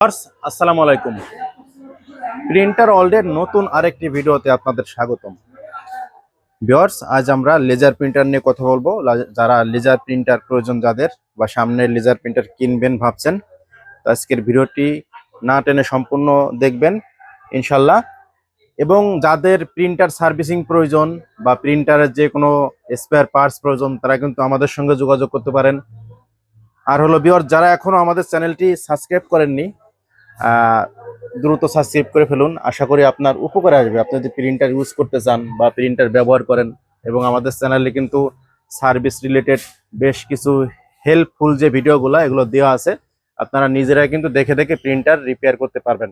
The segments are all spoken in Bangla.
আসসালামু আলাইকুম। প্রিন্টার ওয়ার্ল্ডের নতুন আরেকটি ভিডিওতে আপনাদের স্বাগতম। ভিউয়ার্স, আজ আমরা লেজার প্রিন্টার নিয়ে কথা বলব। যারা লেজার প্রিন্টার প্রয়োজন, যাদের বা সামনে লেজার প্রিন্টার কিনবেন ভাবছেন, তো আজকের ভিডিওটি না টেনে সম্পূর্ণ দেখবেন, ইনশাল্লাহ। এবং যাদের প্রিন্টার সার্ভিসিং প্রয়োজন বা প্রিন্টারের যে কোনো স্পেয়ার পার্টস প্রয়োজন, তারা কিন্তু আমাদের সঙ্গে যোগাযোগ করতে পারেন। আর হলো বিওর যারা এখনও আমাদের চ্যানেলটি সাবস্ক্রাইব করেননি দ্রুত সাবস্ক্রাইব করে ফেলুন। আশা করি আপনার উপকারে আসবে। আপনি যদি প্রিন্টার ইউজ করতে চান বা প্রিন্টার ব্যবহার করেন এবং আমাদের চ্যানেলে কিন্তু সার্ভিস রিলেটেড বেশ কিছু হেল্পফুল যে ভিডিওগুলো এগুলো দেওয়া আছে, আপনারা নিজেরাই কিন্তু দেখে দেখে প্রিন্টার রিপেয়ার করতে পারবেন।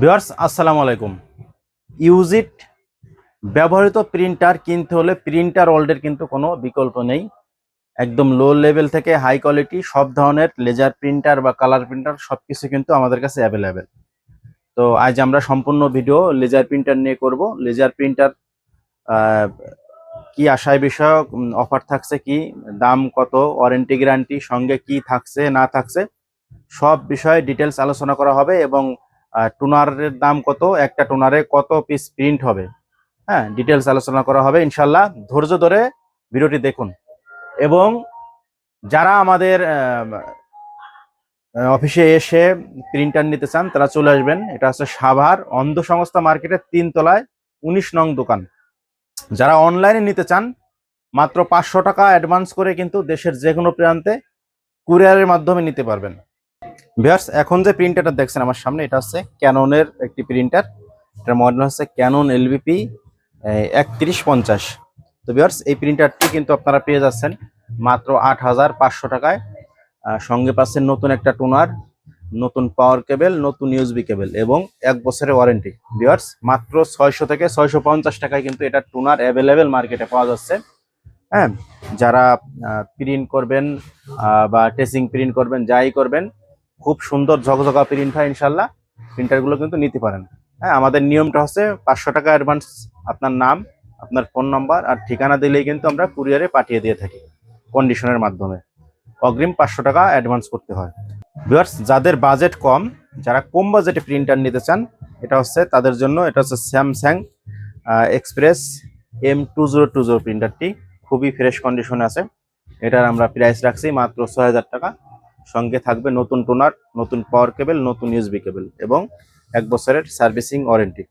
ভিউয়ার্স, আসসালামু আলাইকুম। ইউজিট ব্যবহৃত প্রিন্টার কিনতে হলে প্রিন্টার ওয়ার্ল্ডের কিন্তু কোনো বিকল্প নেই। একদম লো লেভেল থেকে হাই কোয়ালিটি সব ধরনের লেজার প্রিন্টার বা কালার প্রিন্টার সবকিছু কিন্তু আমাদের কাছে অ্যাভেলেবেল তো আজ আমরা সম্পূর্ণ ভিডিও লেজার প্রিন্টার নিয়ে করব। লেজার প্রিন্টার কি আশায় বিষয়ক অফার থাকছে কি, দাম কত ওয়ারেন্টি গ্যারান্টি সঙ্গে কি থাকছে, না থাকছে, সব বিষয়ে ডিটেলস আলোচনা করা হবে এবং টুনারের দাম কত, একটা টুনারে কত পিস প্রিন্ট হবে। হ্যাঁ ডিটেলস আলোচনা করা হবে ইনশাল্লাহ ধৈর্য ধরে ভিডিওটি দেখুন। এবং যারা আমাদের অফিসে এসে প্রিন্টার নিতে চান, তারা চলে আসবেন। এটা হচ্ছে সাভার অন্ধ সংস্থা মার্কেটের তিন তলায় উনিশ নং দোকান। যারা অনলাইনে নিতে চান, মাত্র পাঁচশো টাকা অ্যাডভান্স করে কিন্তু দেশের যে কোনো প্রান্তে কুরিয়ারের মাধ্যমে নিতে পারবেন। ভিউয়ার্স, এখন যে প্রিন্টারটা দেখছেন আমার সামনে, এটা হচ্ছে ক্যাননের একটি প্রিন্টার এটার মডেল হচ্ছে ক্যানন এলবিপি একত্রিশ পঞ্চাশ। তো ভিউয়ার্স এই প্রিন্টারটি কিন্তু আপনারা পেয়ে যাচ্ছেন মাত্র আট হাজার পাঁচশো টাকায়। সঙ্গে পাচ্ছেন নতুন একটা টোনার, নতুন পাওয়ার কেবেল নতুন ইউএসবি কেবেল এবং এক বছরের ওয়ারেন্টি ভিউয়ার্স মাত্র ছয়শো থেকে ছয়শো পঞ্চাশ টাকায় কিন্তু এটা টোনার অ্যাভেলেবেল মার্কেটে পাওয়া যাচ্ছে। হ্যাঁ যারা প্রিন্ট করবেন বা টেসিং প্রিন্ট করবেন, যাই করবেন, খুব সুন্দর ঝকঝকা প্রিন্ট হয় ইনশাল্লাহ। প্রিন্টারগুলো কিন্তু নিতে পারেন। হ্যাঁ আমাদের নিয়মটা হচ্ছে পাঁচশো টাকা অ্যাডভান্স আপনার নাম আপনার ফোন নাম্বার আর ঠিকানা দিলেই কিন্তু আমরা কুরিয়ারে পাঠিয়ে দিয়ে থাকি কন্ডিশনের মাধ্যমে। অগ্রিম পাঁচশো টাকা অ্যাডভান্স করতে হয়। ভিউয়ার্স, যাদের বাজেট কম, যারা কম বাজেটে প্রিন্টার নিতে চান, এটা হচ্ছে তাদের জন্য, এটা হচ্ছে Samsung Xpress M two zero two zero প্রিন্টারটি খুবই ফ্রেশ কন্ডিশনে আছে। এটার আমরা প্রাইস রাখছি মাত্র ছয় হাজার টাকা। সঙ্গে থাকবে নতুন টোনার নতুন পাওয়ার কেবল নতুন ইউএসবি কেবল এবং এক বছরের সার্ভিসিং ওয়ারেন্টি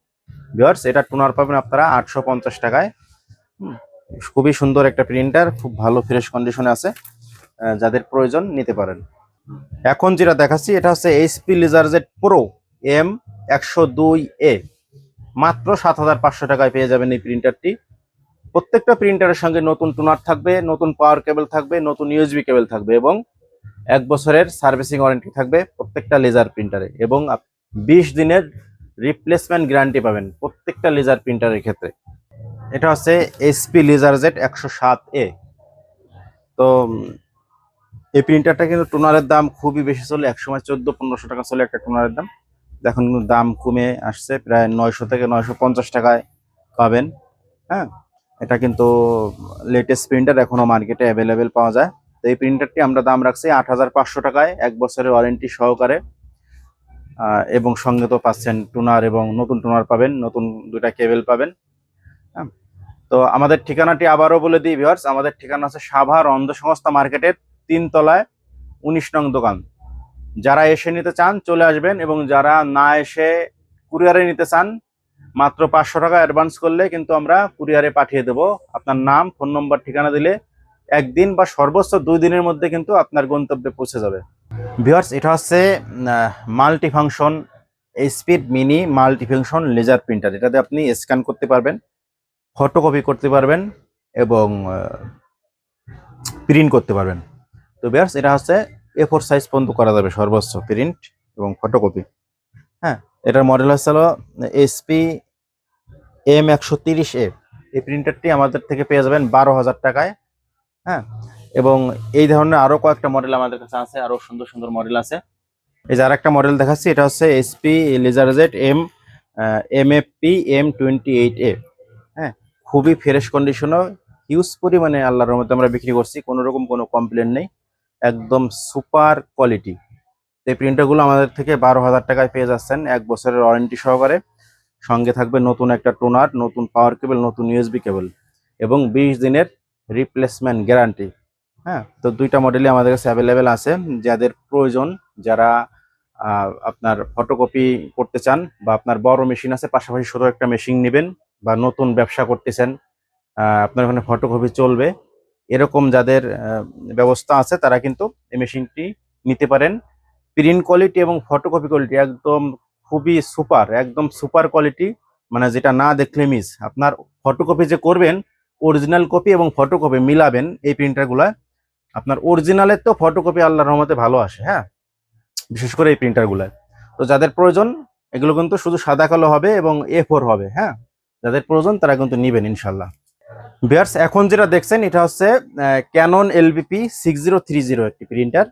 ভিওয়ার্স এটা টোনার পাবেন আপনারা আটশো পঞ্চাশ টাকায়। খুবই সুন্দর একটা প্রিন্টার খুব ভালো ফ্রেশ কন্ডিশনে আছে। যাদের প্রয়োজন নিতে পারেন। এখন যেটা দেখাচ্ছি, এটা হচ্ছে এইচপি লিজারজেট প্রো এম একশো দুই এ মাত্র সাত হাজার পাঁচশো টাকায় পেয়ে যাবেন এই প্রিন্টারটি প্রত্যেকটা প্রিন্টারের সঙ্গে নতুন টোনার থাকবে, নতুন পাওয়ার কেবল থাকবে, নতুন ইউএসবি কেবল থাকবে এবং এক বছরের সার্ভিসিং ওয়ারেন্টি থাকবে প্রত্যেকটা লেজার প্রিন্টারে এবং বিশ দিনের রিপ্লেসমেন্ট গ্যারান্টি পাবেন প্রত্যেকটা লেজার প্রিন্টারের ক্ষেত্রে। এটা হচ্ছে এসপি লেজার জেট একশো সাত এ তো এই প্রিন্টারটা কিন্তু টোনারের দাম খুবই বেশি চলে, একসময় চোদ্দ পনেরোশো টাকা চলে একটা টোনারের দাম। এখন কিন্তু দাম কমে আসছে, প্রায় নয়শো থেকে নয়শো পঞ্চাশ টাকায় পাবেন হ্যাঁ? এটা কিন্তু লেটেস্ট প্রিন্টার এখনও মার্কেটে অ্যাভেলেবেল পাওয়া যায়। তো এই প্রিন্টারটি আমরা দাম রাখছি আট হাজার পাঁচশো টাকায়, এক বছরের ওয়ারেন্টি সহকারে। এবং সঙ্গে তো পাচ্ছেন টুনার এবং নতুন টুনার পাবেন, নতুন দুইটা কেবেল পাবেন। হ্যাঁ। তো আমাদের ঠিকানাটি আবারও বলে দিই ভিউয়ার্স আমাদের ঠিকানা আছে সাভার অন্ধ সংস্থা মার্কেটের তিন তলায় উনিশ নং দোকান। যারা এসে নিতে চান, চলে আসবেন এবং যারা না এসে কুরিয়ারে নিতে চান, মাত্র পাঁচশো টাকা অ্যাডভান্স করলে কিন্তু আমরা কুরিয়ারে পাঠিয়ে দেব। আপনার নাম ফোন নম্বর ঠিকানা দিলে একদিন বা সর্বোচ্চ দুই দিনের মধ্যে কিন্তু আপনার গন্তব্যে পৌঁছে যাবে। ভিউয়ার্স, এটা হচ্ছে multi function speed mini multi function laser printer এটাতে আপনি স্ক্যান করতে পারবেন ফটোকপি করতে পারবেন এবং প্রিন্ট করতে পারবেন। তো ভিউয়ার্স, এটা হচ্ছে এ ফোর সাইজ পর্যন্ত করা যাবে সর্বোচ্চ প্রিন্ট এবং ফটোকপি হ্যাঁ এটার মডেল হচ্ছে হলো এসপি এম একশো তিরিশ এ এই প্রিন্টারটি আমাদের থেকে পেয়ে যাবেন বারো হাজার টাকায়। হ্যাঁ এবং এই ধরনের আরও কয়েকটা মডেল আমাদের কাছে আছে, আরও সুন্দর সুন্দর মডেল আছে। এই যে আরেকটা মডেল দেখাচ্ছি, এটা হচ্ছে SP LaserJet M M F P M twenty eight A হ্যাঁ খুবই ফ্রেশ কন্ডিশনও হিউজ পরিমাণে আল্লাহর রহমতে আমরা বিক্রি করছি কোনো রকম কোনো কমপ্লেন নেই, একদম সুপার কোয়ালিটি এই প্রিন্টারগুলো আমাদের থেকে বারো হাজার টাকায় পেয়ে যাচ্ছেন, এক বছরের ওয়ারেন্টি সহকারে। সঙ্গে থাকবে নতুন একটা টোনার নতুন পাওয়ার কেবল নতুন ইউএসবি কেবল এবং বিশ দিনের রিপ্লেসমেন্ট গ্যারান্টি হ্যাঁ? তো দুইটা মডেলই আমাদের কাছে অ্যাভেলেবেল আছে। যাদের প্রয়োজন, যারা আপনার ফটোকপি করতে চান বা আপনার বড় মেশিন আছে, পাশাপাশি ছোট একটা মেশিন নেবেন বা নতুন ব্যবসা করতেছেন আপনার ওখানে ফটোকপি চলবে। এরকম যাদের ব্যবস্থা আছে, তারা কিন্তু এই মেশিনটি নিতে পারেন। প্রিন্ট কোয়ালিটি এবং ফটোকপি কোয়ালিটি একদম খুবই সুপার একদম সুপার কোয়ালিটি মানে যেটা না দেখলে মিস আপনার ফটোকপি যে করবেন অরিজিনাল কপি এবং ফটোকপি মিলাবেন এই প্রিন্টারগুলা আপনার অরিজিনালের তো ফটোকপি আল্লাহ রহমতে ভালো আসে হ্যাঁ? বিশেষ করে এই প্রিন্টারগুলো তো যাদের প্রয়োজন, এগুলো কিন্তু শুধু সাদা কালো হবে এবং এ ফোর হবে হ্যাঁ? যাদের প্রয়োজন, তারা কিন্তু নিবেন ইনশাল্লাহ বিয়ার্স এখন যেটা দেখছেন, এটা হচ্ছে Canon LBP six zero three zero একটি প্রিন্টার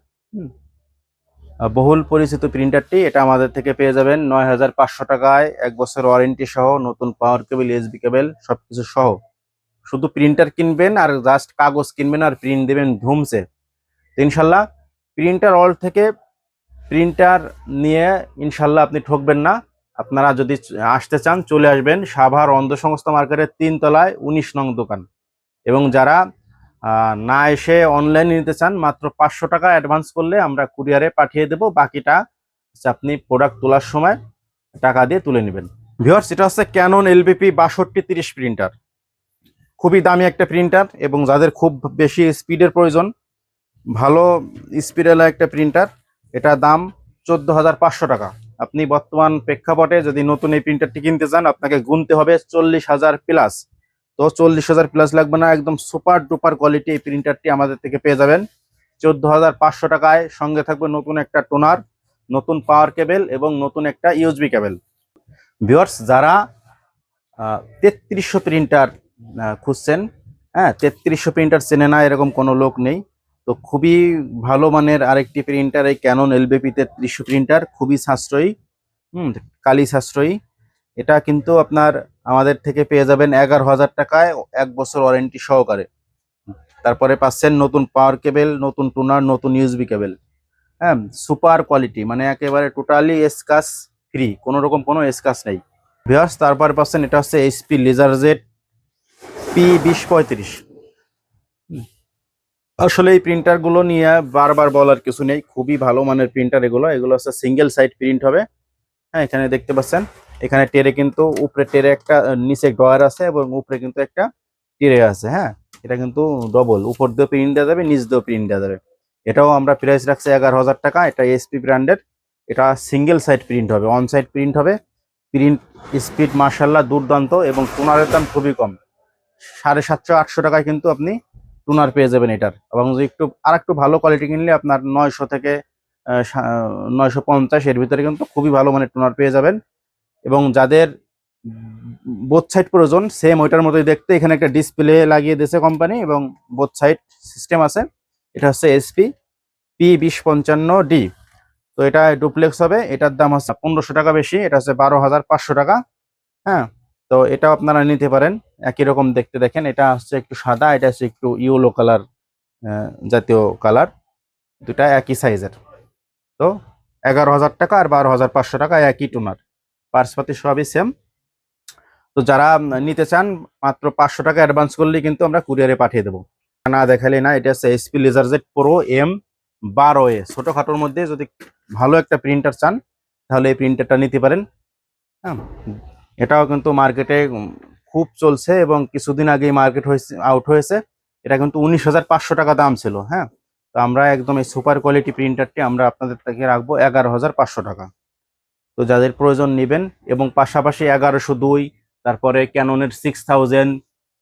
বহুল পরিচিত প্রিন্টারটি এটা আমাদের থেকে পেয়ে যাবেন নয় হাজার পাঁচশো টাকায়। এক বছর ওয়ারেন্টি সহ নতুন পাওয়ার কেবল এসবি কেবল সবকিছু সহ। শুধু প্রিন্টার কিনবেন আর জাস্ট কাগজ কিনবেন আর প্রিন্ট দেবেন ধুমসে। তো ইনশাল্লাহ প্রিন্টার অল থেকে প্রিন্টার নিয়ে ইনশাল্লাহ আপনি ঠকবেন না। আপনারা যদি আসতে চান, চলে আসবেন সাভার অন্ধ সংস্থা মার্কেটের তিন তলায় উনিশ নং দোকান। এবং যারা না এসে অনলাইনে নিতে চান, মাত্র পাঁচশো টাকা অ্যাডভান্স করলে আমরা কুরিয়ারে পাঠিয়ে দেব। বাকিটা আপনি প্রোডাক্ট তোলার সময় টাকা দিয়ে তুলে নেবেন। ভিওর্স এটা হচ্ছে ক্যানন এলবিপি বাষট্টি তিরিশ প্রিন্টার খুবই দামি একটা প্রিন্টার এবং যাদের খুব বেশি স্পিডের প্রয়োজন, ভালো স্পিডেলা একটা প্রিন্টার এটা দাম চোদ্দ হাজার পাঁচশো টাকা। আপনি বর্তমান প্রেক্ষাপটে যদি নতুন এই প্রিন্টারটি কিনতে চান, আপনাকে গুনতে হবে চল্লিশ হাজার প্লাস তো চল্লিশ হাজার প্লাস লাগবে না, একদম সুপার ডুপার কোয়ালিটি এই প্রিন্টারটি আমাদের থেকে পেয়ে যাবেন। চোদ্দ হাজার পাঁচশো টাকায় সঙ্গে থাকবে নতুন একটা টোনার নতুন পাওয়ার কেবেল এবং নতুন একটা ইউএসবি কেবেল ভিওর্স যারা তেত্রিশশো প্রিন্টার খুঁজছেন। হ্যাঁ তেত্রিশশো প্রিন্টার চেনে না, এরকম কোনো লোক নেই। তো খুবই ভালো মানের আরেকটি প্রিন্টার এই ক্যানন এলবিপি তেত্রিশশো প্রিন্টার খুবই সাশ্রয়ী। হুম, কালি সাশ্রয়ী। এটা কিন্তু আপনার আমাদের থেকে পেয়ে যাবেন এগারো হাজার টাকায় এক বছর ওয়ারেন্টি সহকারে। তারপরে পাচ্ছেন নতুন পাওয়ার কেবেল নতুন টুনার নতুন ইউএসবি কেবেল হ্যাঁ সুপার কোয়ালিটি মানে একেবারে টোটালি এসকাস ফ্রি কোনো রকম কোনো এসকাস নেই। ভিওর্স তারপরে পাচ্ছেন এটা হচ্ছে এইচপি লেজার জেড পি বিশ পঁয়ত্রিশ। আসলে এই প্রিন্টারগুলো নিয়ে বারবার বলার কিছু নেই, খুবই ভালো মানের প্রিন্টার এগুলো। এগুলো হচ্ছে সিঙ্গেল সাইড প্রিন্ট হবে। হ্যাঁ এখানে দেখতে পাচ্ছেন। এখানে টেরে কিন্তু উপরে টেরে একটা, নিচে ডয়ার আছে এবং উপরে কিন্তু একটা টেরে আছে হ্যাঁ? এটা কিন্তু ডবল উপর দিয়ে প্রিন্ট দেওয়া যাবে, নিচ দিয়েও প্রিন্ট দেওয়া যাবে। এটাও আমরা প্রাইস রাখছি এগারো হাজার টাকা, এটা এসপি ব্র্যান্ডের এটা সিঙ্গেল সাইড প্রিন্ট হবে অন সাইড প্রিন্ট হবে। প্রিন্ট স্পিড মার্শাল্লাহ দুর্দান্ত এবং টোনারের দাম খুবই কম। সাড়ে সাতশো, আটশো টাকায় কিন্তু আপনি টুনার পেয়ে যাবেন এটার। এবং যদি একটু আর একটু ভালো কোয়ালিটি কিনলে আপনার নয়শো থেকে নয়শো পঞ্চাশ, এর ভিতরে কিন্তু খুবই ভালো মানে টুনার পেয়ে যাবেন। এবং যাদের বোথ সাইড প্রয়োজন সেম ওইটার মতোই দেখতে। এখানে একটা ডিসপ্লে লাগিয়ে দিয়েছে কোম্পানি এবং বোথ সাইড সিস্টেম আছে। এটা হচ্ছে এসপি পি বিশ পঞ্চান্ন ডি তো এটা ডুপ্লেক্স হবে। এটার দাম হচ্ছে পনেরোশো টাকা বেশি। এটা হচ্ছে বারো হাজার পাঁচশো টাকা। হ্যাঁ তো এটাও আপনারা নিতে পারেন। একই রকম দেখতে দেখেন, এটা হচ্ছে একটু সাদা, এটা হচ্ছে একটু ইয়েলো কালার জাতীয় কালার। দুটা একই সাইজের। তো এগারো হাজার টাকা আর বারো হাজার পাঁচশো টাকা একই টোনার। পার্সপাতি সবই সেম তো যারা নিতে চান, মাত্র পাঁচশো টাকা অ্যাডভান্স করলেই কিন্তু আমরা কুরিয়ারে পাঠিয়ে দেবো। না দেখালে না, এটা হচ্ছে SP laser jet pro M বারো এ ছোটোখাটোর মধ্যে যদি ভালো একটা প্রিন্টার চান, তাহলে এই প্রিন্টারটা নিতে পারেন। হ্যাঁ এটাও কিন্তু মার্কেটে খুব চলছে এবং কিছুদিন আগেই মার্কেট হয়েছে আউট হয়েছে। এটা কিন্তু উনিশ হাজার পাঁচশো টাকা দাম ছিল হ্যাঁ? তো আমরা একদম এই সুপার কোয়ালিটি প্রিন্টারটি আমরা আপনাদের থেকে রাখব এগারো হাজার পাঁচশো টাকা। তো যাদের প্রয়োজন নেবেন এবং পাশাপাশি এগারোশো দুই, তারপরে ক্যাননের সিক্স থাউজেন্ড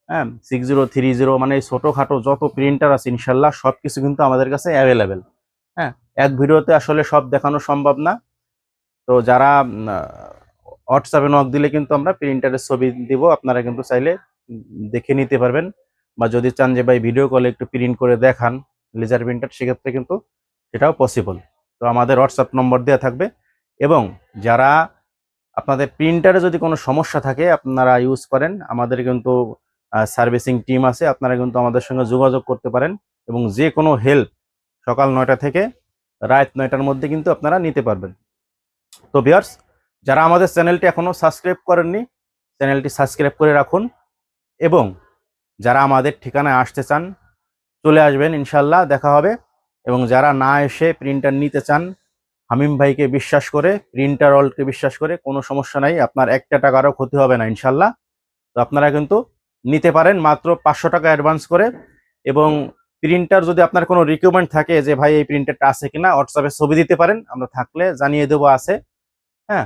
হ্যাঁ? সিক্স জিরো থ্রি জিরো মানে ছোটোখাটো যত প্রিন্টার আছে, ইনশাল্লাহ সব কিছু কিন্তু আমাদের কাছে অ্যাভেলেবেল হ্যাঁ? এক ভিডিওতে আসলে সব দেখানো সম্ভব না। তো যারা হোয়াটসঅ্যাপে নক দিলে কিন্তু আমরা প্রিন্টারের ছবি দিব, আপনারা কিন্তু চাইলে দেখে নিতে পারবেন। বা যদি চান যে ভাই ভিডিও কলে একটু প্রিন্ট করে দেখান লেজার প্রিন্টার সেক্ষেত্রে কিন্তু সেটাও পসিবল তো আমাদের হোয়াটসঅ্যাপ নম্বর দেওয়া থাকবে এবং যারা আপনাদের প্রিন্টারে যদি কোনো সমস্যা থাকে আপনারা ইউজ করেন, আমাদের কিন্তু সার্ভিসিং টিম আছে, আপনারা কিন্তু আমাদের সঙ্গে যোগাযোগ করতে পারেন এবং যে কোনো হেল্প সকাল নয়টা থেকে রাত নয়টার মধ্যে কিন্তু আপনারা নিতে পারবেন। তো বিয়ার্স যারা আমাদের চ্যানেলটি এখনও সাবস্ক্রাইব করেননি, চ্যানেলটি সাবস্ক্রাইব করে রাখুন এবং যারা আমাদের ঠিকানায় আসতে চান, চলে আসবেন ইনশাল্লাহ, দেখা হবে। এবং যারা না এসে প্রিন্টার নিতে চান, হামিম ভাইকে বিশ্বাস করে, প্রিন্টার অলকে বিশ্বাস করে, কোনো সমস্যা নাই, আপনার একটা টাকারও ক্ষতি হবে না ইনশাল্লাহ। তো আপনারা কিন্তু নিতে পারেন মাত্র পাঁচশো টাকা অ্যাডভান্স করে। এবং প্রিন্টার যদি আপনার কোনো রিকোয়ারমেন্ট থাকে যে, ভাই, এই প্রিন্টারটা আছে কিনা হোয়াটসঅ্যাপে ছবি দিতে পারেন, আমরা থাকলে জানিয়ে দেবো আছে। হ্যাঁ